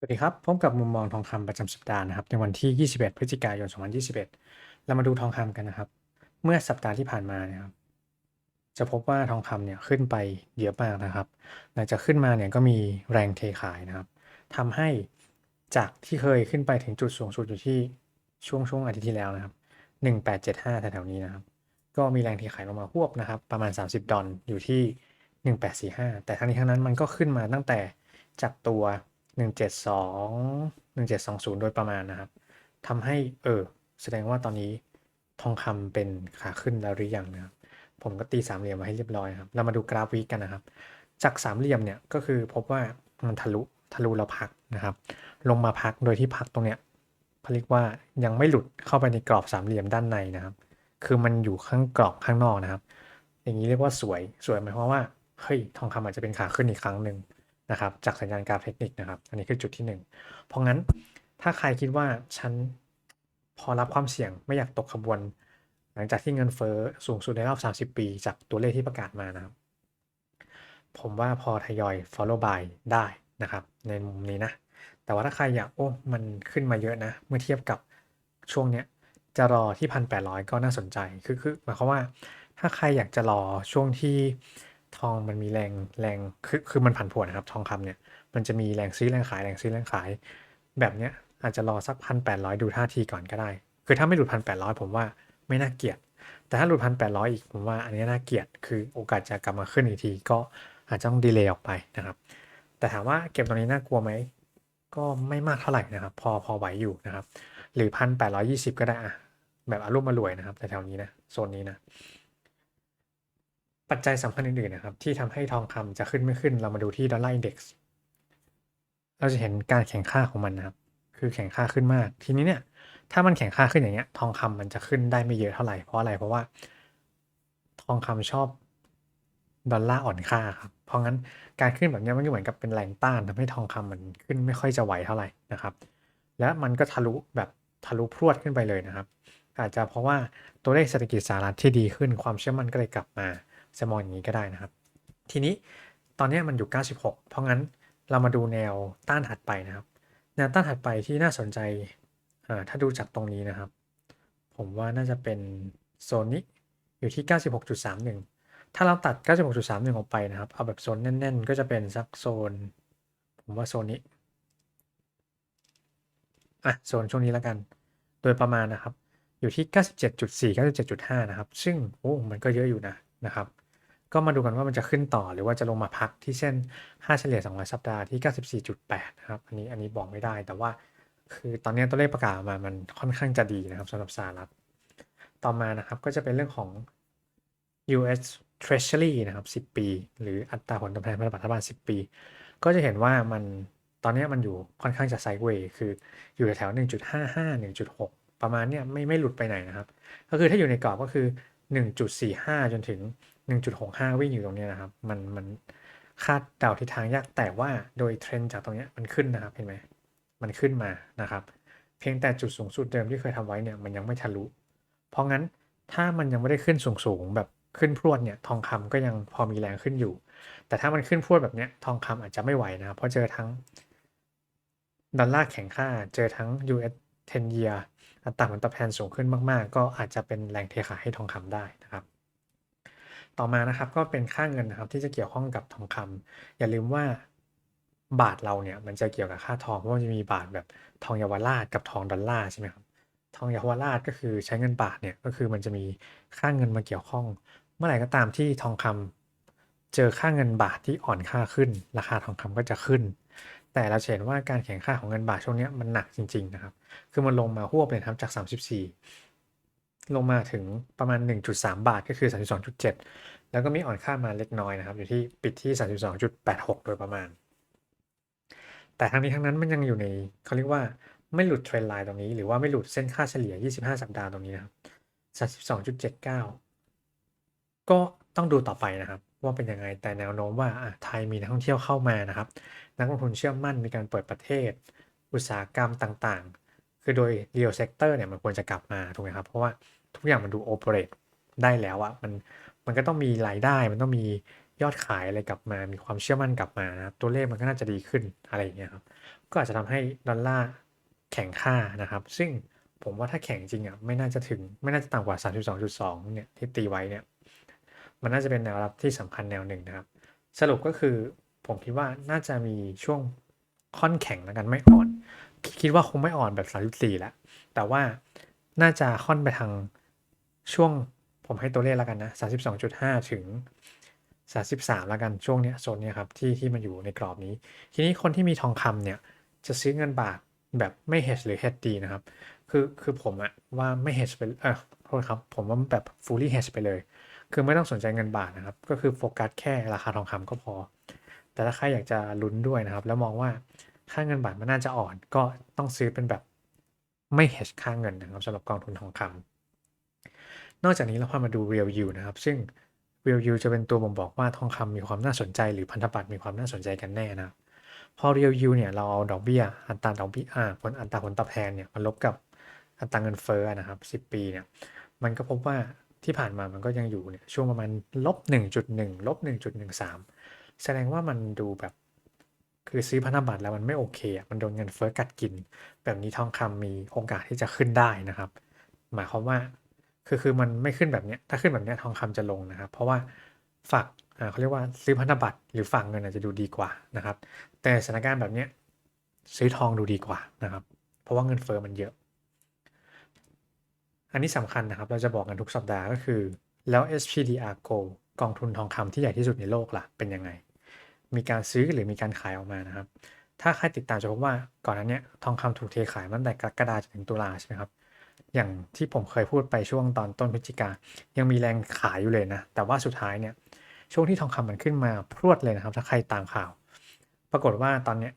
สวัสดีครับ พบกับมุมมองทองคำประจำสัปดาห์นะครับ ในวันที่ 21 พฤศจิกายน 2021 เรามาดูทองคำกันนะครับ เมื่อสัปดาห์ที่ผ่านมาเนี่ยครับ จะพบว่าทองคำเนี่ยขึ้นไปเยอะมากนะครับ หลังจากขึ้นมาเนี่ยก็มีแรงเทขายนะครับทำให้จากที่เคยขึ้นไปถึงจุดสูงสุดอยู่ที่ช่วงช่วงอาทิตย์ที่แล้วนะครับ 1875แถวๆนี้นะครับ ก็มีแรงเทขายลงมาหวบนะครับ ประมาณ 30 ดอลอยู่ที่ 1845 แต่ทั้งนี้ทั้งนั้นมันก็ขึ้นมาตั้งแต่จากตัว 172 1720 โดยประมาณนะครับทำให้เออแสดงว่าตอนนี้ทองคำเป็นขาขึ้นแล้วหรือยังนะครับผมก็ตีสามเหลี่ยมมาให้เรียบร้อยครับ เรามาดูกราฟวีกันนะครับ จากสามเหลี่ยมเนี่ยก็คือพบว่ามันทะลุทะลุแล้วพักนะครับ ลงมาพักโดยที่พักตรงเนี้ยเขาเรียกว่ายังไม่หลุดเข้าไปในกรอบสามเหลี่ยมด้านในนะครับ คือมันอยู่ข้างกรอบข้างนอกนะครับ อย่างนี้เรียกว่าสวยสวยหมายความว่าเฮ้ยทองคำอาจจะเป็นขาขึ้นอีกครั้งหนึ่ง นะครับจากสัญญาณกราฟเทคนิคนะครับอันนี้คือจุดที่หนึ่งเพราะงั้นถ้าใครคิดว่าฉันพอรับความเสี่ยงไม่อยากตกขบวน หลังจากที่เงินเฟ้อสูงสุดในรอบ 30 ปี จากตัวเลขที่ประกาศมานะครับ ผมว่าพอทยอย follow by ได้นะครับ ในมุมนี้นะ แต่ว่าถ้าใครอยากโอ้ มันขึ้นมาเยอะนะ เมื่อเทียบกับช่วงเนี้ยจะรอที่ 1,800 ก็น่าสนใจ คือคือหมายความว่าถ้าใครอยากจะรอช่วงที่ ทองมันมีแรงแรงคือคือมันผันผวนนะครับ ทองคำเนี่ย มันจะมีแรงซื้อแรงขายแรงซื้อแรงขาย แบบเนี้ยอาจจะรอสัก1,800ดูท่าทีก่อนก็ได้ คือถ้าไม่หลุด1,800ผมว่าไม่น่าเกลียด แต่ถ้าหลุด1,800อีกผมว่าอันนี้น่าเกลียด คือโอกาสจะกลับมาขึ้นอีกทีก็อาจจะต้องดีเลย์ออกไปนะครับ แต่ถามว่าเก็บตรงนี้น่ากลัวไหมก็ไม่มากเท่าไหร่นะครับ พอพอไหวอยู่นะครับ หรือ1,820ก็ได้อะแบบอารมณ์มารวยนะครับแต่แถวนี้นะโซนนี้นะ ปัจจัยสำคัญอื่นๆนะครับ ที่ทำให้ทองคำจะขึ้นไม่ขึ้น เรามาดูที่ดอลลาร์อินเด็กซ์เราจะเห็นการแข่งค่าของมันนะครับ คือแข่งค่าขึ้นมาก ทีนี้เนี่ยถ้ามันแข่งค่าขึ้นอย่างเงี้ย ทองคำมันจะขึ้นได้ไม่เยอะเท่าไหร่เพราะอะไรเพราะว่า ทองคำชอบดอลลาร์อ่อนค่าครับ เพราะงั้นการขึ้นแบบนี้มันก็เหมือนกับเป็นแรงต้านทำให้ทองคำมันขึ้นไม่ค่อยจะไหวเท่าไหร่นะครับ และมันก็ทะลุแบบทะลุพรวดขึ้นไปเลยนะครับ อาจจะเพราะว่าตัวเลขเศรษฐกิจสหรัฐที่ดีขึ้นความเชื่อมั่นก็เลยกลับมา จะมองอย่างนี้ก็ได้นะครับ ทีนี้ตอนนี้มันอยู่ 96 เพราะงั้นเรามาดูแนวต้านถัดไปนะครับ แนวต้านถัดไปที่น่าสนใจถ้าดูจากตรงนี้นะครับ ผมว่าน่าจะเป็นโซนนี้อยู่ที่ 96.31 ถ้าเราตัด 96.31 ออกไปนะครับ เอาแบบโซนแน่น ๆ ก็จะเป็นสักโซน ผมว่าโซนนี้อะโซนช่วงนี้แล้วกัน โดยประมาณนะครับ อยู่ที่ 97.4 97.5 นะครับ ซึ่งโอ้มันก็เยอะอยู่นะ นะครับ ก็มาดูกันว่ามันจะขึ้นต่อหรือว่าจะลงมาพักที่เส้นค่าเฉลี่ย 200 สัปดาห์ที่ 94.8 นะครับ อันนี้อันนี้บอกไม่ได้ แต่ว่าคือตอนนี้ตัวเลขประกาศมามันค่อนข้างจะดีนะครับสำหรับสหรัฐ ต่อมานะครับก็จะเป็นเรื่องของ US Treasury นะครับ 10 ปี หรืออัตราผลตอบแทนพันธบัตรรัฐบาล 10 ปี ก็จะเห็นว่ามันตอนนี้มันอยู่ค่อนข้างจะไซด์เวย์คืออยู่แถว 1.55 1.6 ประมาณเนี้ยไม่ไม่หลุดไปไหนนะครับ ก็คือถ้าอยู่ในกรอบก็คือ 1.45 จนถึง 1.65 วิ่งอยู่ตรงนี้นะครับ มันมันคาดเดาทิศทางยากแต่ว่าโดยเทรนจากตรงนี้มันขึ้นนะครับเห็นไหมมันขึ้นมานะครับ เพียงแต่จุดสูงสุดเดิมที่เคยทำไว้เนี่ยมันยังไม่ทะลุ เพราะงั้นถ้ามันยังไม่ได้ขึ้นสูงสูงแบบขึ้นพรวดเนี่ยทองคำก็ยังพอมีแรงขึ้นอยู่ แต่ถ้ามันขึ้นพรวดแบบเนี้ยทองคำอาจจะไม่ไหวนะเพราะเจอทั้งดอลลาร์แข็งค่าเจอทั้ง US 10 year อัตราผลตอบแทนสูงขึ้นมาก ๆ ก็อาจจะเป็นแรงเทขายให้ทองคำได้นะครับ ต่อมานะครับก็เป็นค่าเงินนะครับที่จะเกี่ยวข้องกับทองคำอย่าลืมว่าบาทเราเนี่ยมันจะเกี่ยวกับค่าทองเพราะมันจะมีบาทแบบทองเยาวราชกับทองดอลลาร์ใช่ไหมครับทองเยาวราชก็คือใช้เงินบาทเนี่ยก็คือมันจะมีค่าเงินมาเกี่ยวข้อง เมื่อไหร่ก็ตามที่ทองคำเจอค่าเงินบาทที่อ่อนค่าขึ้น ราคาทองคำก็จะขึ้น แต่เราเห็นว่าการแข่งค่าของเงินบาทช่วงนี้มันหนักจริงๆนะครับ คือมันลงมาหวบเลยครับจาก 34 ลงมาถึงประมาณ 1.3 บาทก็คือ 32.7 แล้วก็มีอ่อนค่ามาเล็กน้อยนะครับ อยู่ที่ปิดที่ 32.86 โดยประมาณ แต่ทั้งนี้ทั้งนั้นมันยังอยู่ในเขาเรียกว่าไม่หลุดเทรนไลน์ตรงนี้หรือว่าไม่หลุดเส้นค่าเฉลี่ย 25 สัปดาห์ตรงนี้นะครับ 32.79 ก็ ต้องดูต่อไปนะครับ ว่าเป็นยังไงแต่แนวโน้มว่าไทยมีนักท่องเที่ยวเข้ามานะครับ นักลงทุนเชื่อมั่นมีการเปิดประเทศ อุตสาหกรรมต่างๆ คือโดย real sector เนี่ยมันควรจะกลับมาถูกไหมครับ เพราะว่าทุกอย่างมันดู operate ได้แล้วอะมันมันก็ต้องมีรายได้มันต้องมียอดขายอะไรกลับมา มีความเชื่อมั่นกลับมานะครับตัวเลขมันก็น่าจะดีขึ้นอะไรอย่างเงี้ยครับก็อาจจะทำให้ดอลลาร์แข็งค่านะครับ ซึ่งผมว่าถ้าแข็งจริงอะไม่น่าจะถึงไม่น่าจะต่ำกว่า 32.2 เนี่ยที่ตีไว้เนี่ย มันน่าจะเป็นแนวรับที่สำคัญแนวหนึ่งนะครับ สรุปก็คือผมคิดว่าน่าจะมีช่วงค่อนแข็งแล้วกันไม่อ่อน คิดว่าคงไม่อ่อนแบบ 34แล้วแต่ว่าน่าจะค่อนไปทางช่วงผมให้ตัวเลขแล้วกันนะ 32.5 ถึง 33 แล้วกันช่วงเนี้ยโซนเนี้ยครับที่ที่มันอยู่ในกรอบนี้ ทีนี้คนที่มีทองคำเนี่ยจะซื้อเงินบาทแบบไม่ hedge หรือ hedge ดีนะครับ คือคือผมอะว่าไม่ hedge ไปเออโทษครับ ผมว่าแบบ fully hedge ไปเลย คือไม่ต้องสนใจเงินบาทนะครับ ก็คือโฟกัสแค่ราคาทองคำก็พอ แต่ถ้าใครอยากจะลุ้นด้วยนะครับ แล้วมองว่าค่าเงินบาทมันน่าจะอ่อน ก็ต้องซื้อเป็นแบบไม่ hedge ค่าเงินนะครับสำหรับกองทุนทองคำนอกจากนี้เราพามาดู real yield นะครับ ซึ่ง real yield จะเป็นตัวบ่งบอกว่าทองคำมีความน่าสนใจ หรือพันธบัตรมีความน่าสนใจกันแน่นะครับพอ real yield เนี่ยเราเอาดอกเบี้ยอัตราดอกเบี้ยผลอัตราผลตอบแทนเนี่ยมาลบกับอัตราเงินเฟ้อนะครับ 10 ปีเนี่ยมันก็พบว่า ที่ผ่านมามันก็ยังอยู่เนี่ยช่วงประมาณลบ1.1ลบ1.13 แสดงว่ามันดูแบบ คือซื้อพันธบัตรแล้วมันไม่โอเคอะมันโดนเงินเฟ้อกัดกิน แบบนี้ทองคำมีโอกาสที่จะขึ้นได้นะครับ หมายความว่าคือคือมันไม่ขึ้นแบบเนี้ยถ้าขึ้นแบบเนี้ยทองคำจะลงนะครับ เพราะว่าฝากอ่าเขาเรียกว่าซื้อพันธบัตรหรือฝากเงินอาจจะดูดีกว่านะครับ แต่สถานการณ์แบบเนี้ยซื้อทองดูดีกว่านะครับ เพราะว่าเงินเฟ้อมันเยอะ อันนี้สำคัญนะครับ เราจะบอกกันทุกสัปดาห์ก็คือ แล้ว SPDR Gold กองทุนทองคำที่ใหญ่ที่สุดในโลกล่ะ เป็นยังไง มีการซื้อหรือมีการขายออกมานะครับ ถ้าใครติดตามจะพบว่าก่อนหน้านี้ทองคำถูกเทขายตั้งแต่กรกฎาคมถึงตุลาใช่ไหมครับอย่างที่ผมเคยพูดไปช่วงตอนต้นพฤศจิกา ยังมีแรงขายอยู่เลยนะ แต่ว่าสุดท้ายเนี่ย ช่วงที่ทองคำมันขึ้นมาพรวดเลยนะครับ ถ้าใครตามข่าว ปรากฏว่าตอนเนี้ย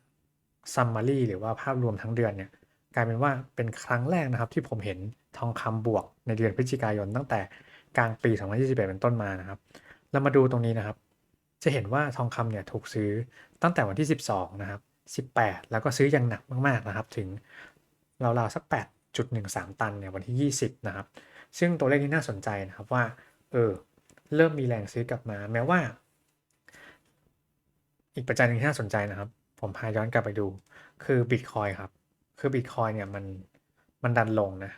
ซัมมารีหรือว่าภาพรวมทั้งเดือนเนี่ย กลายเป็นว่าเป็นครั้งแรกนะครับที่ผมเห็นทองคำบวกในเดือนพฤศจิกายนตั้งแต่กลางปี 2021 เป็นต้นมานะครับ เรามาดูตรงนี้นะครับ จะเห็นว่าทองคำเนี่ยถูกซื้อตั้งแต่วันที่ 12 นะครับ 18 แล้วก็ซื้ออย่างหนักมากๆนะครับ ถึงราวๆสัก 8.13 ตันเนี่ยวันที่ 20 นะครับ ซึ่งตัวเลขนี้น่าสนใจนะครับว่า เออ เริ่มมีแรงซื้อกลับมา แม้ว่า อีกปัจจัยหนึ่งที่น่าสนใจนะครับ ผมพาย้อนกลับไปดู คือบิตคอยครับ คือบิตคอยเนี่ยมันมันดันลงนะ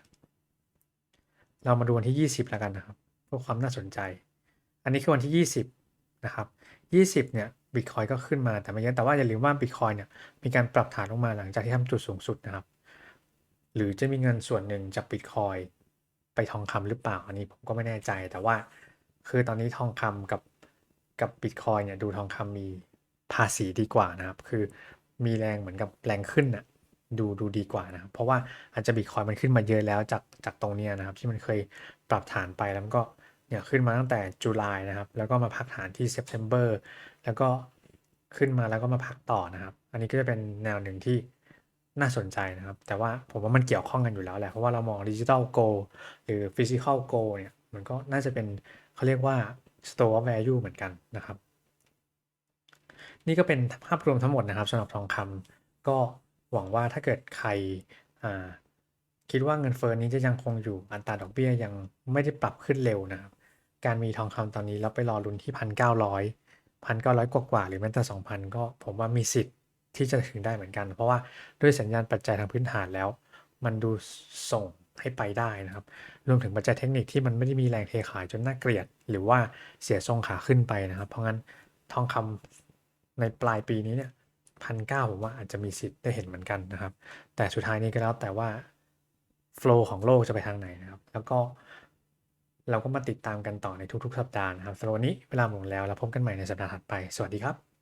เรามาดูวันที่ 20 แล้วกันนะครับ เพื่อความน่าสนใจ อันนี้คือวันที่ 20 นะครับ 20 เนี่ยบิตคอยก็ขึ้นมาแต่ไม่เยอะแต่ว่าอย่าลืมว่าบิตคอยเนี่ยมีการปรับฐานลงมาหลังจากที่ทำจุดสูงสุดนะครับ หรือจะมีเงินส่วนหนึ่งจากบิตคอยไปทองคำหรือเปล่า อันนี้ผมก็ไม่แน่ใจแต่ว่า คือตอนนี้ทองคำกับกับบิตคอยเนี่ยดูทองคำมีภาษีดีกว่านะครับ คือมีแรงเหมือนกับแรงขึ้นนะ ดูดูดีกว่านะครับ เพราะว่าอาจจะบิตคอยมันขึ้นมาเยอะแล้วจากจากตรงนี้นะครับ ที่มันเคยปรับฐานไปแล้วก็เนี่ยขึ้นมาตั้งแต่จุลายนะครับ แล้วก็มาพักฐานที่เซปเทมเบอร์แล้วก็ขึ้นมาแล้วก็มาพักต่อนะครับ อันนี้ก็จะเป็นแนวหนึ่งที่น่าสนใจนะครับ แต่ว่าผมว่ามันเกี่ยวข้องกันอยู่แล้วแหละ เพราะว่าเรามองดิจิทัลโกหรือฟิสิก a l โกเนี่ย มันก็น่าจะเป็นเขาเรียกว่า store of value เหมือนกันนะครับ นี่ก็เป็นภาพรวมทั้งหมดนะครับสำหรับทองคำก็ หวังว่าถ้าเกิดใครคิดว่าเงินเฟ้อนี้จะยังคงอยู่อัตราดอกเบี้ยยังไม่ได้ปรับขึ้นเร็วนะครับ การมีทองคำตอนนี้แล้วไปรอลุ้นที่พันเก้าร้อยพันเก้าร้อยกว่าๆหรือแม้แต่สองพันก็ผมว่ามีสิทธิ์ที่จะถึงได้เหมือนกัน เพราะว่าด้วยสัญญาณปัจจัยทางพื้นฐานแล้ว มันดูส่งให้ไปได้นะครับ รวมถึงปัจจัยเทคนิคที่มันไม่ได้มีแรงเทขายจนน่าเกลียด หรือว่าเสียทรงขาขึ้นไปนะครับ เพราะงั้นทองคำในปลายปีนี้เนี่ย พันเก้าผมว่าอาจจะมีสิทธิ์ได้เห็นเหมือนกันนะครับ แต่สุดท้ายนี้ก็แล้วแต่ว่าโฟล์ของโลกจะไปทางไหนนะครับ แล้วก็เราก็มาติดตามกันต่อในทุกๆ สัปดาห์นะครับสำหรับวันนี้เวลาหมดแล้วเราพบกันใหม่ในสัปดาห์ถัดไป สวัสดีครับ